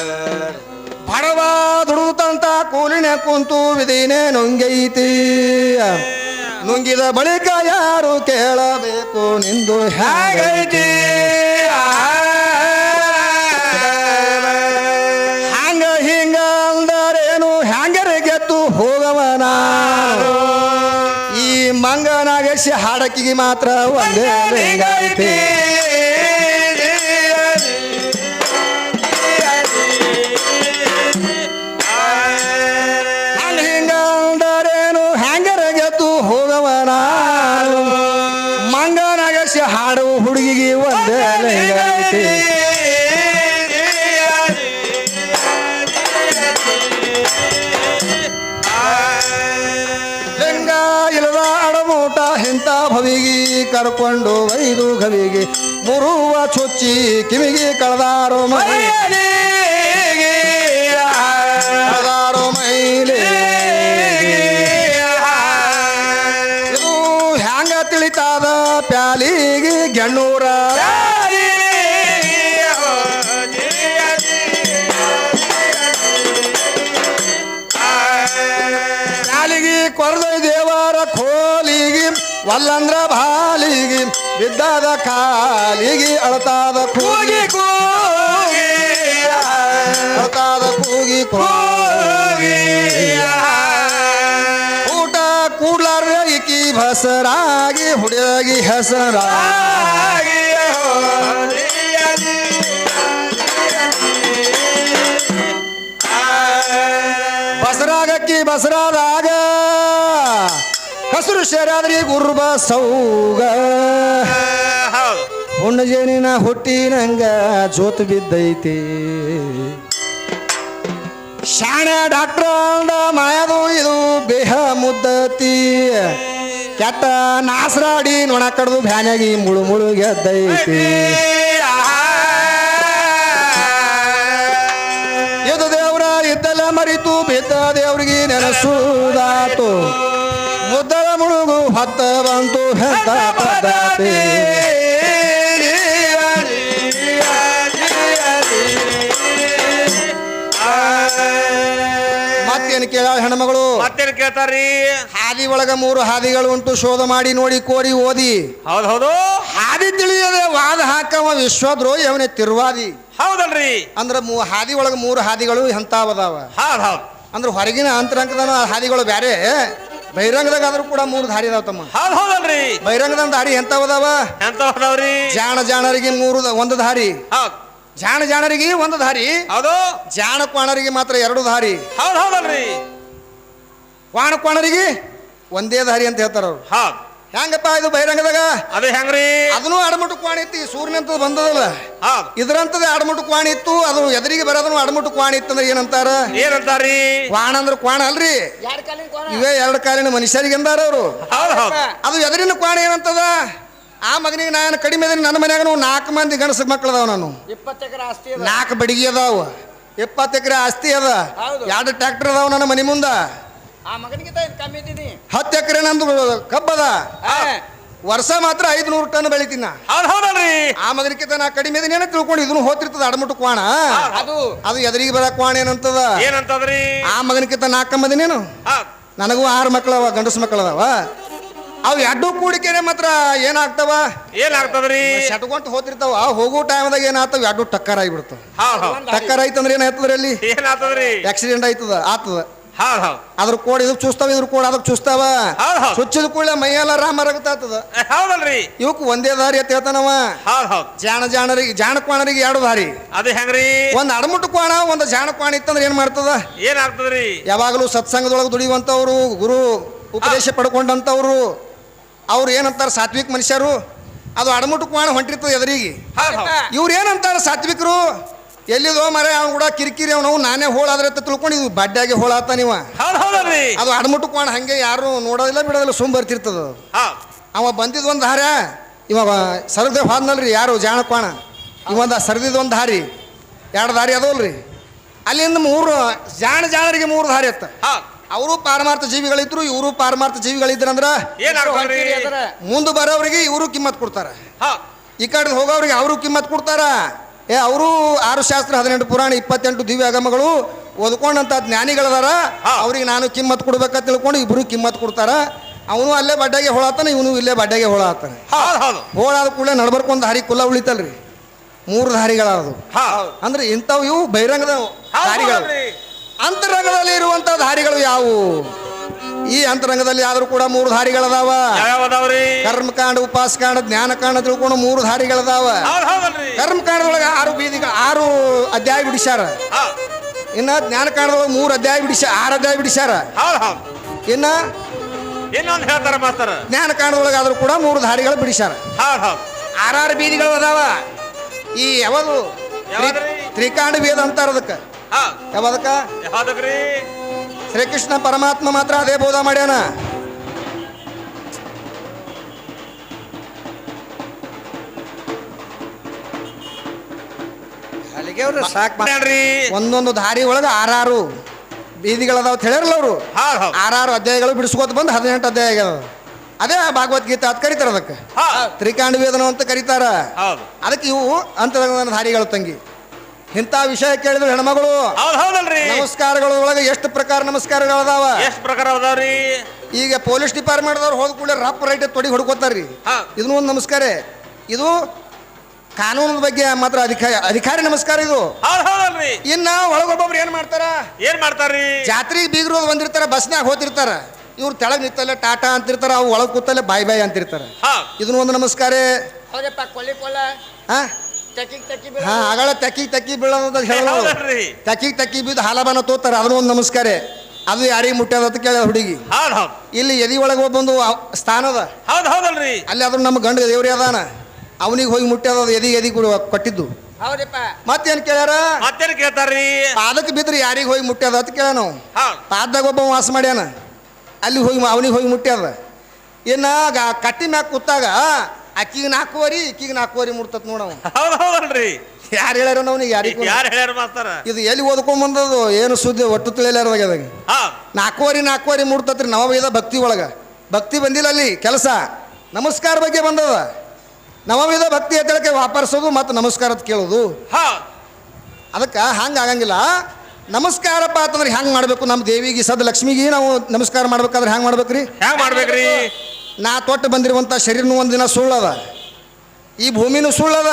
ಬಡವ ದುಡುತ್ತಂತ ಕೂಲಿನ ಕುಂತು ವಿಧಿನೇ ನುಂಗೈತಿ. ನುಂಗಿದ ಬಳಿಕ ಯಾರು ಕೇಳಬೇಕು ನಿಂದು ಹೇಗೈತಿ ಹಂಗ ಹಿಂಗ ಅಂದರೇನು? ಹ್ಯಾಂಗರೆ ಗೆದ್ದು ಹೋಗವನ? ಈ ಮಂಗನಾಗಸಿ ಹಾಡಕಿಗೆ ಮಾತ್ರ ಒಂದೇ ಲಿಂಗೈತಿ ಹುಡುಗಿಗೆ ಒಂದೇ ಲಿಂಗ ಭವಿಗಿ ಕರ್ಕೊಂಡು ಐದು ಗವಿಗೆ ಮುರುವ ಚುಚ್ಚಿ ಕಿವಿಗೆ ಕಳೆದಾರೋ ವಲ್ಲಂದ್ರ ಬಾಲಿಗೆ ಬಿದ್ದಾದ ಕಾಲಿಗೆ ಅಳತಾದ ಕೂಗಿ ಕೂಗಿ ಅಳತಾದ ಕೂಗಿ ಕೂಗಿ ಊಟ ಕೂಡ್ಲಾರ್ದ ಇಕಿ ಭಸರಾಗಿ ಹುಡುಗಿ ಹೆಸರಾಗಿ ಬಸರಾಗಕ್ಕಿ ಬಸರಾದಾಗ ಹಸಿರು ಶರಾದ್ರಿ ಗುರುಬ ಸೌಗ. ಹುಣ್ಣಜೇನಿನ ಹುಟ್ಟಿನಂಗ ಜೋತ್ ಬಿದ್ದೈತಿ. ಶಾಣ ಡಾಕ್ಟ್ರ ಅಂದ ಮಾಯದು ಇದು ಬೇಹ ಮುದ್ದತಿ. ಕೆಟ್ಟ ನಾಸರಾಡಿ ನೊಣ ಕಡ್ದು ಬ್ಯಾನಾಗಿ ಮುಳು ಮುಳು ಗೆದ್ದೈತಿ. ಇದು ದೇವ್ರ ಇದ್ದಲ್ಲ ಮರಿತು ಬಿದ್ದ ದೇವ್ರಿಗೆ ನೆನಸುದಾತು ಮುದ್ದಲ ಮುಳುಗು ಭತ್ತ ಬಂತು ಹೆತ್ತ ಪದ್ಧತಿ ಮತ್ತೇನು ಕೇಳ ಹೆಣ್ಮಗಳು? ಮತ್ತೇನು ಕೇಳ್ತಾರ್ರಿ? ಹಾದಿ ಒಳಗ ಮೂರು ಹಾದಿಗಳು ಉಂಟು ಶೋಧ ಮಾಡಿ ನೋಡಿ ಕೋರಿ ಓದಿ. ಹೌದು ಹೌದು. ಹಾದಿ ತಿಳಿಯದೆ ವಾದ ಹಾಕವ ವಿಶ್ವದ್ರೋಹಿ ಅವನೇ ತಿರುವಾದಿ. ಹೌದಲ್ರಿ. ಅಂದ್ರ ಮೂ ಹಾದಿ ಒಳಗ ಮೂರು ಹಾದಿಗಳು ಎಂತಾವದಾವ? ಹೌದು ಹೌದು. ಅಂದ್ರೆ ಹೊರಗಿನ ಅಂತರಂಗದ ಹಾದಿಗಳು ಬ್ಯಾರೆ. ಬಹಿರಂಗದಾಗ ಆದ್ರೂ ಕೂಡ ಮೂರು ದಾರಿ ಅದಾವ ತಮ್ಮ. ಹೌದ್ ಹೌದಲ್ರಿ. ಬಹಿರಂಗದ ದಾರಿ ಎಂತಾವದಾವ ಎಂತ ಹೋದವ್ರಿ ಜಾಣ ಜಾಣರಿಗೆ ಮೂರು ದ- ಒಂದು ದಾರಿ. ಹೌದ್. ಜಾಣ ಜಾಣರಿಗೆ ಒಂದು ದಾರಿ. ಹೌದು. ಜಾಣ ಕ್ವಾಣರಿಗೆ ಮಾತ್ರ ಎರಡು ದಾರಿ. ಹೌದ್ ಹೌದಲ್ರಿ. ಕ್ವಾಣ ಕ್ವಾಣರಿಗೆ ಒಂದೇ ದಾರಿ ಅಂತ ಹೇಳ್ತಾರ ಅವ್ರು. ಹೌದ್. ಹೆಂಗಪ್ಪ ಇದು ಬಹಿರಂಗದಾಗ? ಅದು ಹೆಂಗ್ರಿ? ಅದನ್ನು ಅಡಮುಟ್ಟು ಕ್ವಾಣಿ ಇತ್ತು ಈ ಸೂರ್ಯನಂತದ್ದು ಬಂದದಲ್ಲ. ಹೌದ್. ಇದ್ರಂತದ ಅಡಮುಟ್ಟು ಕ್ವಾಣಿ ಇತ್ತು ಅದು ಎದುರಿಗೆ ಬರೋದನ್ನು ಅಡಮುಟ್ಟು ಕ್ವಾಣಿ ಇತ್ತು ಅಂದ್ರೆ ಏನಂತಾರ? ಏನಂತಾರಿ ಕ್ವಾಣ ಅಂದ್ರೆ ಕ್ವಾಣ ಅಲ್ರಿ. ಯಾರ ಕಾಲಿನ ಕೋಣ ಇವೇ ಎರಡು ಕಾಲಿನ ಮನುಷ್ಯರಿಗೆ ಅಂದಾರ ಅವರು. ಹೌದ್ ಹೌದ್. ಅದು ಎದುರಿನ ಕ್ವಾಣ ಏನಂತದ? ಆ ಮಗನಿಗೆ ನಾನು ಕಡಿಮೆ ಇದ್ರೆ ನನ್ನ ಮನ್ಯಾಗ ನಾಲ್ಕು ಮಂದಿ ಗಣಸ ಮಕ್ಕಳದಾವ ನಾನು. ಇಪ್ಪತ್ತು ಎಕರೆ ಆಸ್ತಿ ಅದ. ನಾಲ್ಕು ಬಡಿಗೆ ಅದಾವ. ಇಪ್ಪತ್ತು ಎಕರೆ ಆಸ್ತಿ ಅದ. ಹೌದು. ಎರಡು ಟ್ರ್ಯಾಕ್ಟರ್ ಅದಾವ ನನ್ನ ಮನೆ ಮುಂದ. ಆ ಮಗನಿಗಿಂತ ಇದು ಕಮ್ಮಿ ಇದ್ದೀನಿ ಹತ್ತು ಎಕರೆ ನಂದು ಕಬ್ಬದ. ವರ್ಷ ಮಾತ್ರ ಐದುನೂರು ಟನ್ ಬೆಳಿತೀನ. ಹೌದ್ ಹೌದಲ್ರಿ. ಆ ಮಗನಿಗೆ ನಾ ಕಡಿಮೆ ಏನೋ ತಿಳ್ಕೊಂಡು ಇದನ್ನು ಹೋತಿರ್ತದ ಅಡಮುಟ್ಟು ಕ್ವಾಣ. ಅದು. ಅದು ಎದುರಿಗೆ ಬರ ಕ್ವಾಣ ಏನಂತದ? ಏನಂತದ್ರಿ? ಆ ಮಗನಿಗಿಂತ ನಾಲ್ಕಂಬದಿನೇನು ಹೌದ್ ನನಗೂ ಆರು ಮಕ್ಕಳವ ಗಂಡಸು ಮಕ್ಕಳದಾವ. ಅವು ಎರಡು ಕೂಡಿಕೆನೆ ಮಾತ್ರ ಏನಾಗ್ತಾವ? ಏನಾಗ್ತದ್ರಿ? ಶಟ್ಕೊಂತ ಹೋತಿರ್ತಾವ. ಹೋಗೋ ಟೈಮ್ದಾಗ ಏನಾಗ್ತಾವ? ಎರಡು ಟಕ್ಕರ್ ಆಗಿಬಿಡ್ತಾವ ಟಕ್ಕರ್ ಆಯ್ತಂದ್ರೆ ಏನಾಯ್ತದ್ರಿ ಅಲ್ಲಿ? ಏನಾಗ್ತದ್ರಿ? ಆಕ್ಸಿಡೆಂಟ್ ಆಯ್ತದ ಆತದ. ಹೌದ್ ಹೌದ್. ಅದ್ರ ಕೋಡ್ ಇದಕ್ ಚುಸ್ತಾವ ಇದ್ರ ಕೋಡ್ ಅದಕ್ಕೆ ಚುಸ್ತಾವ ಹೌದ್ ಹೌದ್. ಸುಚ್ಚಿದ ಕೂಡಲೇ ಮೈಯೆಲ್ಲ ರಾಮರಾಗತ್ತಾತದ ಹೌದಲ್ರಿ. ಇವಕ್ ಒಂದೇ ದಾರಿ ಅಂತ ಹೇಳ್ತಾನವ. ಹೌದ್ ಹೌದ್. ಜಾಣ ಜಾಣರಿಗೆ ಜಾಣ ಕ್ವಾಣರಿಗೆ ಎರಡು ದಾರಿ. ಅದು ಹೆಂಗ್ರಿ? ಒಂದ್ ಅಡಮುಟ್ಟು ಕ್ವಾಣ ಒಂದ್ ಜಾಣ ಕ್ವಾಣ ಇತ್ತಂದ್ರೆ ಏನ್ ಮಾಡ್ತದ? ಏನಾಗ್ತದ್ರಿ ಯಾವಾಗಲೂ ಸತ್ಸಂಗದೊಳಗೆ ದುಡಿಯುವಂತವ್ರು ಗುರು ಉಪದೇಶ ಪಡ್ಕೊಂಡಂತವ್ರು ಅವ್ರು ಏನಂತಾರ ಸಾತ್ವಿಕ ಮನುಷ್ಯರು? ಅದು ಅಡಮುಟ್ಟು ಕ್ವಾಣ ಹೊಂಟಿರ್ತದ ಎದುರಿಗೆ. ಇವ್ರು ಏನಂತಾರ ಸಾತ್ವಿಕರು? ಎಲ್ಲಿದೋ ಮರ ಅವ್ನು ಕೂಡ ಕಿರಿಕಿರಿ ಅವನು ನಾನೇ ಹೋಳಾದ್ರೆ ಅಂತ ತಿಳ್ಕೊಂಡು ಇದು ಬಡ್ಡಾಗಿ ಹೋಳಾತ ನೀವ. ಹೌದು ಹೌದಲ್ರಿ. ಅದು ಅಡಮುಟ್ಟು ಕೊಣ ಹಂಗೆ ಯಾರು ನೋಡೋದಿಲ್ಲ ಬಿಡೋದಿಲ್ಲ ಸುಮ್ ಬರ್ತಿರ್ತದ ಅವ ಬಂದಿದ್ ಒಂದು ಹಾರ ಇವಾಗ ಸರದೇ ಹೋದ್ನಲ್ರಿ ಯಾರು ಜಾಣ ಕೊಣ ಇವಂದ ಸರದಿದ್ ಒಂದು ದಾರಿ. ಎರಡು ದಾರಿ ಅದವಲ್ರಿ. ಅಲ್ಲಿಂದ ಮೂರು ಜಾಣ ಜಾಣರಿಗೆ ಮೂರು ದಾರಿ ಅತ್ತ. ಅವರು ಪಾರಮಾರ್ಥ ಜೀವಿಗಳಿದ್ರು ಇವರು ಪಾರಮಾರ್ಥ ಜೀವಿಗಳಿದ್ರಂದ್ರ ಮುಂದೆ ಬರೋರಿಗೆ ಇವರು ಕಿಮ್ಮತ್ ಕೊಡ್ತಾರ. ಈ ಕಡೆ ಹೋಗೋರಿಗೆ ಅವರು ಕಿಮ್ಮತ್ ಕೊಡ್ತಾರ. ಏ ಅವರು ಆರು ಶಾಸ್ತ್ರ ಹದಿನೆಂಟು ಪುರಾಣ ಇಪ್ಪತ್ತೆಂಟು ದಿವ್ಯ ಆಗಮಗಳು ಓದ್ಕೊಂಡಂತ ಜ್ಞಾನಿಗಳದಾರ. ಅವ್ರಿಗೆ ನಾನು ಕಿಮ್ಮತ್ ಕೊಡ್ಬೇಕಂತ ತಿಳ್ಕೊಂಡು ಇಬ್ರು ಕಿಮ್ಮತ್ ಕೊಡ್ತಾರ. ಅವನು ಅಲ್ಲೇ ಬಡ್ಡೆಗೆ ಹೋಳಾತಾನ ಇವನು ಇಲ್ಲೇ ಬಡ್ಡೆಗೆ ಹೋಳಾತಾನೆ. ಹೋಳಾದ ಕೂಡಲೇ ನಡ್ಬರ್ಕೊಂದು ದಾರಿ ಕುಲ್ಲ ಉಳಿತಲ್ರಿ. ಮೂರು ದಾರಿಗಳದು ಹಾ. ಅಂದ್ರೆ ಇಂಥವು ಇವು ಬಹಿರಂಗದ ದಾರಿಗಳು. ಅಂತರಂಗದಲ್ಲಿ ಇರುವಂತ ದಾರಿಗಳು ಯಾವುವು? ಈ ಅಂತರಂಗದಲ್ಲಿ ಆದ್ರೂ ಕೂಡ ಮೂರು ದಾರಿಗಳದಾವ. ಅದಾವ್ರಿ ಕರ್ಮಕಾಂಡ ಉಪಾಸಕಾಂಡ ಜ್ಞಾನಕಾಂಡ ತಿಳ್ಕೊಂಡು ಮೂರು ದಾರಿಗಳದಾವ. ಹೌದಲ್ರಿ. ಕರ್ಮಕಾಂಡದೊಳಗೆ ಆರು ಬೀದಿಗಳು ಆರು ಅಧ್ಯಾಯ ಬಿಡಿಸ್ಯಾರ. ಇನ್ನ ಜ್ಞಾನಕಾಂಡದೊಳಗೆ ಮೂರು ಅಧ್ಯಾಯ ಬಿಡಿಸ ಆರು ಅಧ್ಯಾಯ ಬಿಡಿಸ್ಯಾರ. ಇನ್ನ ಇನ್ನೊಂದು ಹೇಳ್ತಾರ ಮಾಸ್ತರ. ಜ್ಞಾನಕಾಂಡದೊಳಗೆ ಆದ್ರೂ ಕೂಡ ಮೂರು ದಾರಿಗಳು ಬಿಡಿಸ್ಯಾರ. ಆರಾರು ಬೀದಿಗಳು ಅದಾವ. ಈ ಯಾವುದು? ತ್ರಿಕಾಂಡ ಬೀದ ಅಂತಾರ ಅದಕ್ಕೆ. ಯಾವ ಯಾವದಕ್ಕ? ಯಾವ್ದಕ್ರಿ? ಶ್ರೀಕೃಷ್ಣ ಪರಮಾತ್ಮ ಮಾತ್ರ ಅದೇ ಬೋಧ ಮಾಡ್ಯಾನ. ಸಾಕು ಏನ್ರಿ ಒಂದೊಂದು ದಾರಿ ಒಳಗೆ ಆರಾರು ಬೀದಿಗಳದಾವ ಹೇಳಿರಲ್ಲ ಅವರು. ಆರಾರು ಅಧ್ಯಾಯಗಳು ಬಿಡಿಸ್ಕೋತ ಬಂದು ಹದಿನೆಂಟು ಅಧ್ಯಾಯ ಆಗ್ಯಾವ ಅದೇ ಭಾಗವದ್ಗೀತೆ ಅದು ಕರೀತಾರ ಅದಕ್ಕೆ. ತ್ರಿಕಾಂಡ ವೇದನ ಅಂತ ಕರೀತಾರ ಅದಕ್ಕೆ ಇವು ಅಂತ ದಾರಿಗಳು ತಂಗಿ. ಇಂಥ ವಿಷಯ ಕೇಳಿದ್ರು ಹೆಣ್ಮಗಳು. ಹೌದು ಹೌದಲ್ರಿ. ನಮಸ್ಕಾರಗಳ ಒಳಗೆ ಎಷ್ಟು ಪ್ರಕಾರ ನಮಸ್ಕಾರಗಳು ಅದಾವ? ಎಷ್ಟು ಪ್ರಕಾರ ಅದಾವ್ರಿ? ಈಗ ಪೊಲೀಸ್ ಡಿಪಾರ್ಟ್ಮೆಂಟ್ದವ್ರು ಹೋದ ಕೂಡಲೇ ರಪ್ಪ ರೈಟ್ ತೊಡಿ ಹೊಡ್ಕೋತಾರ್ರಿ. ಹಾ. ಇದನ್ನು ಒಂದು ನಮಸ್ಕಾರ. ಇದು ಕಾನೂನದ ಬಗ್ಗೆ ಮಾತ್ರ ಅಧಿಕಾರಿ ಅಧಿಕಾರಿ ನಮಸ್ಕಾರ ಇದು. ಹೌದು ಹೌದಲ್ರಿ. ಇನ್ನ ಒಳಗೊಬ್ಬೊಬ್ರು ಏನ್ ಮಾಡ್ತಾರ? ಏನ್ ಮಾಡ್ತಾರ್ರಿ? ಜಾತ್ರೆಗೆ ಬೀಗರು ಬಂದಿರ್ತಾರ ಬಸ್ನಾಗ ಹೋತಿರ್ತಾರ. ಇವ್ರು ತೆಳಗ್ ನಿಂತಲ್ಲೇ ಟಾಟಾ ಅಂತಿರ್ತಾರ ಅವು ಒಳಗ್ ಕೂತಲ್ಲೇ ಬಾಯ್ ಬಾಯ್ ಅಂತಿರ್ತಾರ. ಹಾ. ಇದನ್ನು ಒಂದು ನಮಸ್ಕಾರ. ಹೌದಪ್ಪ ಕೊಲ್ಲಿ ಕೊಲ್ಲ. ಹಾ? ಹಾ ಆಗಳ ತಕ್ಕಿ ತಕ್ಕಿ ಬೀಳೋದ ಹೇಳೋದು. ಹೌದಲ್ರಿ ತಕ್ಕಿಗೆ ತಕ್ಕಿ ಬಿದ್ದು ಹಾಲಬಾನ ತೋತಾರ ಅದನ್ನ ಒಂದು ನಮಸ್ಕಾರ. ಅದು ಯಾರಿಗೆ ಮುಟ್ಟ್ಯದ ಅಂತ ಕೇಳ ಹುಡುಗಿ. ಹೌದು ಹೌದು. ಇಲ್ಲಿ ಎದಿ ಒಳಗೆ ಒಬ್ಬೊಂದು ಆ- ಸ್ಥಾನ ಅದ. ಹೌದು ಹೌದಲ್ರಿ. ಅಲ್ಲಿ ಅದ್ರ ನಮ್ಮ ಗಂಡ ದೇವ್ರಿ ಅದಾನ. ಅವನಿಗೆ ಹೋಗಿ ಮುಟ್ಟ್ಯದ ಅದು ಎದಿ ಎದಿ ಕೊಡು- ಕೊಟ್ಟಿದ್ದು. ಹೌದಪ್ಪ ಮತ್ತೇನ್ ಕೇಳ್ಯಾರ? ಮತ್ತೇನ್ ಕೇಳ್ತಾರ್ರಿ? ಪಾದಕ್ಕೆ ಬಿದ್ರಿ ಯಾರಿಗೆ ಹೋಗಿ ಮುಟ್ಟ್ಯದ ಅಂತ ಕೇಳ ನಾವು ಪಾದ್ದಾಗ ಪಾದದಾಗ ಒಬ್ಬ ವಾಸ ಮಾಡ್ಯಾನ. ಅಲ್ಲಿ ಹೋಗಿ ಅವನಿಗೆ ಹೋಗಿ ಮುಟ್ಟ್ಯದ. ಇನ್ನ ಗಾ ಕಟ್ಟಿ ಮ್ಯಾಗ ಕೂತಾಗ ಅಕ್ಕಿಗೆ ನಾಲ್ಕುವರಿ ಈಕಿಗೆ ನಾಲ್ಕುವರಿ ಮುಟ್ತತ್ ನೋಡವ ಹೌದು ಹೌದಲ್ರಿ. ಯಾರು ಹೇಳ್ಯಾರ ಅವನಿಗೆ ಯಾರಿಗೆ ಯಾರು ಹೇಳ್ಯಾರ ಮಾಸ್ತರ? ಇದು ಎಲ್ಲಿ ಓದ್ಕೊಂಡ್ ಬಂದದು ಏನು ಸುದ್ದಿ ಒಟ್ಟು ತಿಳಿಯಲಾರ್ದಾಗ ಅದಾಗ ಹಾ. ನಾಲ್ಕುವರಿ ನಾಲ್ಕುವರಿ ಮುಟ್ತತ್ರಿ ನವವಿದ ಭಕ್ತಿ ಒಳಗ. ಭಕ್ತಿ ಬಂದಿಲ್ಲ ಅಲ್ಲಿ ಕೆಲಸ. ನಮಸ್ಕಾರ ಬಗ್ಗೆ ಬಂದದ. ನವವಿದ ಭಕ್ತಿ ಎತ್ತಳಕ್ಕೆ ವಾಪರ್ಸೋದು ಮತ್ತು ನಮಸ್ಕಾರ ಅಂತ ಕೇಳೋದು. ಹಾ. ಅದಕ್ಕೆ ಹಂಗೆ ಆಗಂಗಿಲ್ಲ. ನಮಸ್ಕಾರಪ್ಪ ಅಂತಂದ್ರೆ ಹೆಂಗೆ ಮಾಡಬೇಕು? ನಮ್ಮ ದೇವಿಗೆ ಸದ್ ಲಕ್ಷ್ಮಿಗೆ ನಾವು ನಮಸ್ಕಾರ ಮಾಡ್ಬೇಕಾದ್ರೆ ಹೆಂಗೆ ಮಾಡ್ಬೇಕ್ರಿ? ಹೆಂಗ್ ಮಾಡ್ಬೇಕ್ರಿ? ನಾ ತೊಟ್ಟು ಬಂದಿರುವಂಥ ಶರೀರನೂ ದಿನ ಸುಳ್ಳದ. ಈ ಭೂಮಿನೂ ಸುಳ್ಳದ.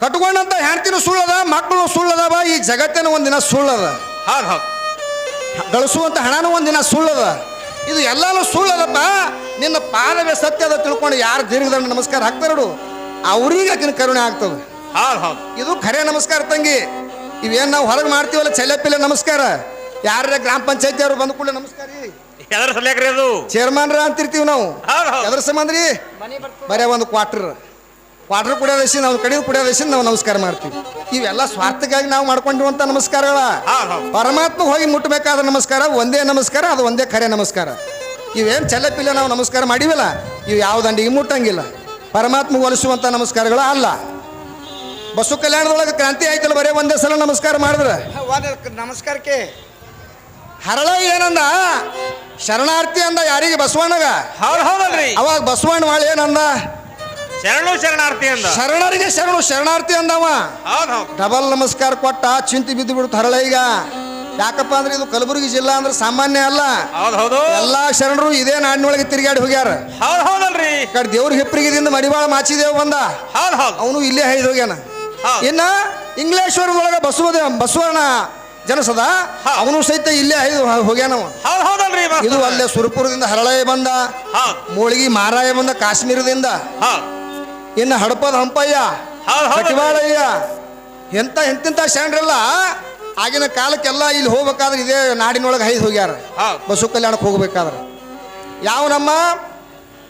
ಕಟ್ಕೊಂಡಂಥ ಹೆಂಡ್ತಿನೂ ಸುಳ್ಳದ ಮಕ್ಕಳು ಸುಳ್ಳದವ ಈ ಜಗತ್ತೇನು ಒಂದಿನ ಸುಳ್ಳದ. ಹೌದು ಹೌದು. ಗಳಿಸುವಂಥ ಹಣನೂ ಒಂದಿನ ಸುಳ್ಳದ. ಇದು ಎಲ್ಲಾನು ಸುಳ್ಳದಪ್ಪ. ನಿನ್ನ ಪಾದವೇ ಸತ್ಯದ ತಿಳ್ಕೊಂಡು ಯಾರು ದೀರ್ಘದಂಡ ನಮಸ್ಕಾರ ಹಾಕ್ತಾರಡು ಅವರಿಗೆ ಆಕಿನ ಕರುಣೆ ಆಗ್ತದೆ. ಹೌದು ಹೌದು. ಇದು ಖರೆ ನಮಸ್ಕಾರ ತಂಗಿ. ಇವೇನು ನಾವು ಹೊರಗೆ ಮಾಡ್ತೀವಲ್ಲ ಚೆಲ್ಲೆಪಿಲ್ಲೆ ನಮಸ್ಕಾರ. ಯಾರ ಗ್ರಾಮ ಪಂಚಾಯತಿ ಅವ್ರು ಬಂದ ಕೂಡಲೇ ನಮಸ್ಕಾರ ರೀ ಎದ್ರ ಸಲ್ಯಾಕ್ರಿ ಅದು? ಚೇರ್ಮನ್ರ ಅಂತಿರ್ತೀವಿ ನಾವು. ಹೌದು ಹೌದು. ಎದ್ರ ಸಂಬಂಧ ರೀ ಬರೇ ಒಂದು ಕ್ವಾರ್ಟರ್ ಕ್ವಾರ್ಟರ್ ಕುಡಿಯೋದೇಶಿ ನಾವು ಕಡಿದು ಕುಡಿಯೋದೇಶಿ ನಾವು ನಮಸ್ಕಾರ ಮಾಡ್ತೀವಿ. ಇವೆಲ್ಲ ಸ್ವಾರ್ಥಕ್ಕಾಗಿ ನಾವು ಮಾಡ್ಕೊಂಡಿರುವಂಥ ನಮಸ್ಕಾರಗಳ. ಹೌದು ಹೌದು. ಪರಮಾತ್ಮ ಹೋಗಿ ಮುಟ್ಟಬೇಕಾದ ನಮಸ್ಕಾರ ಒಂದೇ ನಮಸ್ಕಾರ ಅದು ಒಂದೇ ಖರೆ ನಮಸ್ಕಾರ. ಇವೇನು ಚೆಲ್ಲಪಿಲ್ಲ ನಾವು ನಮಸ್ಕಾರ ಮಾಡಿವಲ್ಲ ಇವು ಯಾವ ದಂಡಿಗೆ ಮುಟ್ಟಂಗಿಲ್ಲ. ಪರಮಾತ್ಮ ಒಲಿಸುವಂಥ ನಮಸ್ಕಾರಗಳು ಅಲ್ಲ. ಬಸ್ಸು ಕಲ್ಯಾಣದೊಳಗೆ ಕ್ರಾಂತಿ ಆಯ್ತಲ್ಲ ಬರೀ ಒಂದೇ ಸಲ ನಮಸ್ಕಾರ ಮಾಡಿದ್ರೆ. ನಮಸ್ಕಾರಕ್ಕೆ ಹರಳ ಏನಂದ? ಶರಣಾರ್ಥಿ ಅಂದ ಯಾರಿಗೆ? ಬಸವಣ್ಣಗ? ಹೌದು ಹೌದಲ್ರಿ. ಅವಾಗ ಬಸವಣ್ಣ ಮಾಡಿ ಏನಂದ? ಶರಣು ಶರಣಾರ್ಥಿ ಅಂದ. ಶರಣರಿಗೆ ಶರಣು ಶರಣಾರ್ಥಿ ಅಂದವ. ಹೌದು ಹೌದು. ಡಬಲ್ ನಮಸ್ಕಾರ ಕೊಟ್ಟ ಚಿಂತಿ ಬಿದ್ದು ಬಿಡ್ತು ಹರಳ ಈಗ. ಯಾಕಪ್ಪ ಅಂದ್ರೆ ಇದು ಕಲಬುರಗಿ ಜಿಲ್ಲಾ ಅಂದ್ರೆ ಸಾಮಾನ್ಯ ಅಲ್ಲ. ಹೌದು ಹೌದು. ಎಲ್ಲಾ ಶರಣರು ಇದೇ ನಾಡಿನೊಳಗೆ ತಿರುಗಾಡಿ ಹೋಗ್ಯಾರ. ಹೌದು ಹೌದಲ್ರಿ. ಕಡೆ ದೇವ್ರ ಹಿಪ್ರಿಗಿದಿಂದ ಮಡಿವಾಳ ಮಾಚಿದೇವ್ ಬಂದ. ಹೌದು ಹೌದು. ಅವನು ಇಲ್ಲೇ ಹೈದು ಹೋಗ್ಯಾನ. ಇನ್ನು ಇಂಗ್ಲೇಶ್ವರ ಒಳಗೆ ಬಸವದೇವ ಬಸವಣ್ಣ ಜನಸದ? ಅವನು ಸಹಿತ ಇಲ್ಲೇ ಹೈದು ಹೋಗ್ಯಾನವ. ಹೌದು ಹೌದಲ್ರಿ. ಇದು ಅಲ್ಲೇ ಸುರಪುರದಿಂದ ಹರಳಾಯ ಬಂದ. ಹೌದು. ಮೂಳ್ಗಿ ಮಾರಾಯ ಬಂದ ಕಾಶ್ಮೀರದಿಂದ. ಹೌದು. ಇನ್ನು ಹಡಪದ ಹಂಪಯ್ಯ ಹೌದು ಹೌದು. ಕಟಿವಾಳಯ್ಯ ಎಂತ ಎಂತಿಂತ ಶಾಂಡ್ರಲ್ಲ ಆಗಿನ ಕಾಲಕ್ಕೆಲ್ಲ ಇಲ್ಲಿ ಹೋಗ್ಬೇಕಾದ್ರೆ ಇದೇ ನಾಡಿನೊಳಗೆ ಹೈದು ಹೋಗ್ಯಾರ. ಹೌದು. ಬಸು ಕಲ್ಯಾಣಕ್ಕೆ ಹೋಗ್ಬೇಕಾದ್ರೆ. ಯಾವ ನಮ್ಮ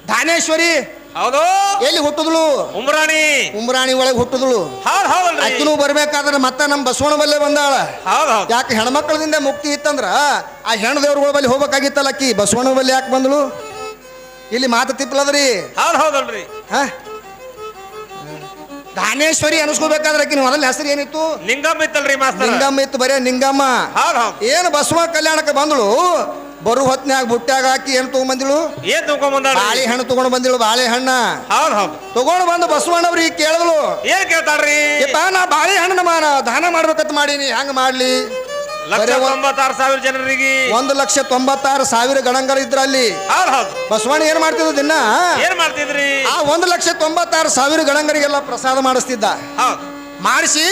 ಧಾನೇಶ್ವರಿ ಹೌದು? ಎಲ್ಲಿ ಹುಟ್ಟಿದ್ಳು? ಉಮ್ರಾಣಿ. ಉಮ್ರಾಣಿ ಒಳಗೆ ಹುಟ್ಟಿದ್ಳು. ಹೌದು ಹೌದಲ್ರಿ ಅಕ್ಕಿನೂ ಬರ್ಬೇಕಾದ್ರೆ ಮತ್ತೆ ನಮ್ಮ ಬಸವಣ್ಣ ಬಲ್ಲೆ ಬಂದಾಳ. ಹೌದು ಹೌದು. ಯಾಕೆ ಹೆಣ್ಮಕ್ಳದಿಂದ ಮುಕ್ತಿ ಇತ್ತಂದ್ರ ಆ ಹೆಣ್ಣು ದೇವ್ರಗಳ ಬಲ್ಲಿ ಹೋಗ್ಬೇಕಾಗಿತ್ತಲ್ಲ ಅಕ್ಕಿ? ಬಸವಣ್ಣ ಬಲ್ಲಿ ಯಾಕೆ ಬಂದಳು? ಇಲ್ಲಿ ಮಾತು ತಿಪ್ಪಲದ್ರಿ ಹೌದು ಹೌದಲ್ರಿ ಹಾ? ಧಾನೇಶ್ವರಿ ಅನಿಸ್ಕೋಬೇಕಾದ್ರೆ ಆಕಿನ ಮೊದಲ ಹೆಸರು ಏನಿತ್ತು? ನಿಂಗಮ್ಮ ಇತ್ತಲ್ರಿ ಮಾಸ್ತರ. ನಿಂಗಮ್ಮ ಇತ್ತು ಬರೇ ನಿಂಗಮ್ಮ. ಹೌದು ಹೌದು. ಏನು ಬಸವ ಕಲ್ಯಾಣಕ್ಕೆ ಬಂದಳು? ಬರು ಹೊತ್ನ್ಯಾಗ ಬುಟ್ಟ್ಯಾಗ ಹಾಕಿ ಏನು ತಗೊಂಬಂದಿಳು? ಏನ್ ತಗೊಂಡ್ ಬಾಳೆ ಹಣ್ಣು ತಗೊಂಡ್ ಬಂದಿಳು ಬಾಳೆಹಣ್ಣ ಹೌದ್ ಹೌದ್. ತಗೊಂಡ್ ಬಂದು ಬಸವಣ್ಣವ್ರಿ ಕೇಳಿದ್ಳು. ಏನ್ ಕೇಳ್ತಾಳ್ರಿ? ನಾ ಬಾಳೆ ಹಣ್ಣು ಮಾನ ದಾನ ಮಾಡ್ಬೇಕಂತ ಮಾಡೀನಿ ಹೆಂಗ್ ಮಾಡ್ಲಿ? ತೊಂಬತ್ತಾರು ಸಾವಿರ ಜನರಿಗೆ. ಒಂದು ಲಕ್ಷ ತೊಂಬತ್ತಾರು ಸಾವಿರ ಗಣಂಗರ ಇದ್ರಲ್ಲಿ. ಬಸವಣ್ಣ ಏನ್ ಮಾಡ್ತಿದ್ರು ದಿನ? ಏನ್ ಮಾಡ್ತಿದ್ರಿ? ಆ ಒಂದು ಲಕ್ಷ ತೊಂಬತ್ತಾರು ಸಾವಿರ ಗಣಂಗರಿಗೆಲ್ಲ ಪ್ರಸಾದ ಮಾಡಿಸ್ತಿದ್ದ. ಮಾಡಿಸಿ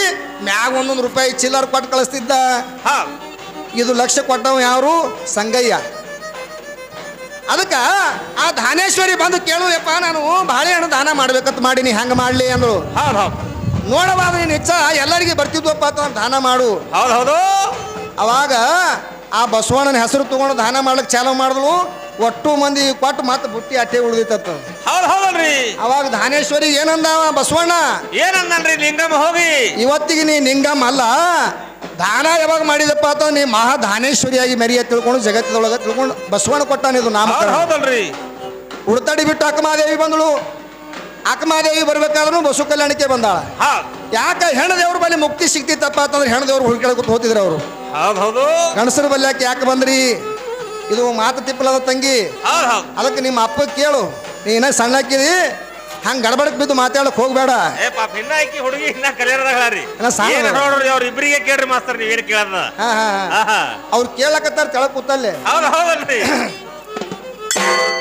ಮ್ಯಾಗ ಒಂದೊಂದು ರೂಪಾಯಿ ಚಿಲ್ಲರ್ ಕೊಟ್ಟು ಕಳಿಸ್ತಿದ್ದ. ಇದು ಲಕ್ಷ ಕೊಟ್ಟವ ಯಾರು? ಸಂಗಯ್ಯ. ಅದಕ್ಕ ಆ ಧಾನೇಶ್ವರಿ ಬಂದು ಕೇಳು ನಾನು ನಾನು ಬಾಳೆಹಣ್ಣು ದಾನ ಮಾಡ್ಬೇಕಂತ ಮಾಡೀನಿ ಹೆಂಗೆ ಮಾಡ್ಲಿ ಅಂದ್ರು. ಹೌದು ಹೌದ್. ನೋಡವಾ ನೀನ್ ಹೆಚ್ಚ ಎಲ್ಲರಿಗೆ ಬರ್ತಿದ್ವಪ್ಪ ಅಂತ ದಾನ ಮಾಡು. ಹೌದು ಹೌದು. ಅವಾಗ ಆ ಬಸವಣ್ಣನ ಹೆಸರು ತಗೊಂಡು ದಾನ ಮಾಡ್ಲಿಕ್ಕೆ ಚಾಲು ಮಾಡಿದ್ಳು ಒಟ್ಟು ಮಂದಿ ಕೊಟ್ಟು ಮತ್ತೆ ಬುಟ್ಟಿ ಅಟ್ಟೆ ಉಳಿದಿತ್ತ ಹೌದು ಹೌದಲ್ರಿ. ಅವಾಗ ಧಾನೇಶ್ವರಿ ಏನಂದ ಬಸವಣ್ಣ? ಏನಂದನ್ರಿ ಲಿಂಗಮ್ಮ ಹೋಗಿ. ಇವತ್ತಿಗೆ ನೀ ನಿಂಗಮ್ಮ ಅಲ್ಲ ದಾನ ಯಾವಾಗ ಮಾಡಿದಪ್ಪ ಅಂತ ನೀ ಮಹಾ ದಾನೇಶ್ವರಿಯಾಗಿ ಮೆರಿಯ ತಿಳ್ಕೊಂಡು ಜಗತ್ತದೊಳಗೆ ತಿಳ್ಕೊಂಡು ಬಸವಣ್ಣ ಕೊಟ್ಟಾನ ಇದು ನಾಮ ಹೌದಲ್ರಿ. ಉಡ್ತಡಿ ಬಿಟ್ಟು ಅಕ್ಕಮಾದೇವಿ ಬಂದಳು. ಅಕ್ಕಮಾದೇವಿ ಬರ್ಬೇಕಾದ್ರೂ ಬಸವ ಕಲ್ಯಾಣಕ್ಕೆ ಬಂದಾಳ ಯಾಕೆ ಹೆಣ್ಣು ದೇವ್ರ ಬಳಿ ಮುಕ್ತಿ ಸಿಕ್ತಿತ್ತಪ್ಪ ಅಂತಂದ್ರೆ ಹೆಣದೇವ್ರು ದೇವ್ರು ಹುಡುಕಿ ಹೋತಿದ್ರು ಅವರು. ಹೌದ್ ಗಣಸರ ಬಲ್ಯಾಕೆ ಯಾಕೆ ಬಂದ್ರಿ? ಇದು ಮಾತು ತಿಪ್ಪಲದ ತಂಗಿ. ಅದಕ್ಕೆ ನಿಮ್ಮ ಅಪ್ಪ ಕೇಳು. ನೀನ ಸಣ್ಣಕ್ಕಿದಿ ಹಂಗ ಗಡಬಡಕ್ ಬಿದ್ದು ಮಾತಾಡೋಕೆ ಹೋಗಬೇಡ. ಏ ಪಾಪ ಇನ್ನ ಹುಡುಗಿ ಇನ್ನ ಕಲಿಯರದಾಗ್ಲಾರಿ ಅಲ್ಲ, ಸಾಲ ಏನ್ ಅಲ್ಲ. ನೋಡ್ರಿ ಅವ್ರ ಇಬ್ರಿಗೆ ಕೇಳ್ರಿ ಮಾಸ್ತರ್ ನೀವೇನ್ ಕೇಳದ? ಹಾ ಹಾ ಆಹಾ. ಅವ್ರು ಕೇಳಕತ್ತಾರ ತೆಳಗ್ ಕೂತಲ್ಲೇ. ಹೌದ್ ಹೌದಲ್ರಿ.